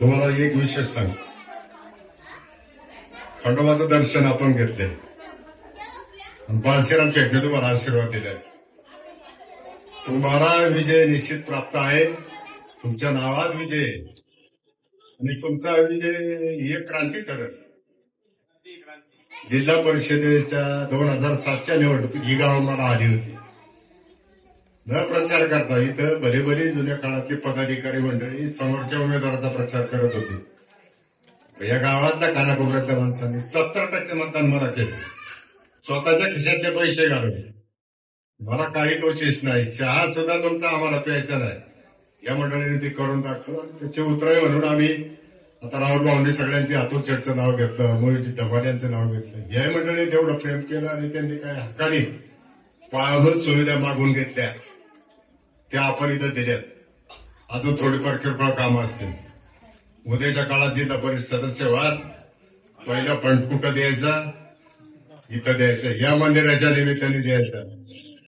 तुम्हाला एक विशेष सांग. खंडोबाचं दर्शन आपण घेतले. आणि बाळशीराम शेटने तुम्हाला आशीर्वाद दिलाय. तुम्हाला विजय निश्चित प्राप्त आहे. तुमच्या नावात विजय. आणि तुमचा विजय ही एक क्रांती ठरेल जिल्हा परिषदेच्या दोन हजार सातच्या निवडणुकीत ही गाव मला आली होती. न प्रचार करता इथं भले भले जुन्या काळातली पदाधिकारी मंडळी समोरच्या उमेदवाराचा प्रचार करत होती. या गावातल्या कानाकोपऱ्यातल्या माणसांनी सत्तर टक्के मतदान मला केलं. स्वतःच्या खिशातले पैसे घालवले. मला काही दोषीच नाही. चहा सुद्धा तुमचा आम्हाला प्यायचा नाही. या मंडळीने ते करून दाखवलं आणि त्याचे उतराय म्हणून आम्ही आता राहुल भाऊंनी सगळ्यांचे हातून नाव घेतलं मोहित ढबाल यांचं नाव घेतलं. या मंडळीने तेवढं प्रेम केलं आणि त्यांनी काय हक्काने पायाभूत सुविधा मागून घेतल्या. त्या आपण इथं दिल्यात अजून थोडीफार किरकोळ कामं असतील. उद्याच्या काळात जिल्हा परिषद सदस्य व्हाल पहिला फंड कुठं द्यायचा इथं द्यायचं. या मंदिराच्या निमित्ताने द्यायचं.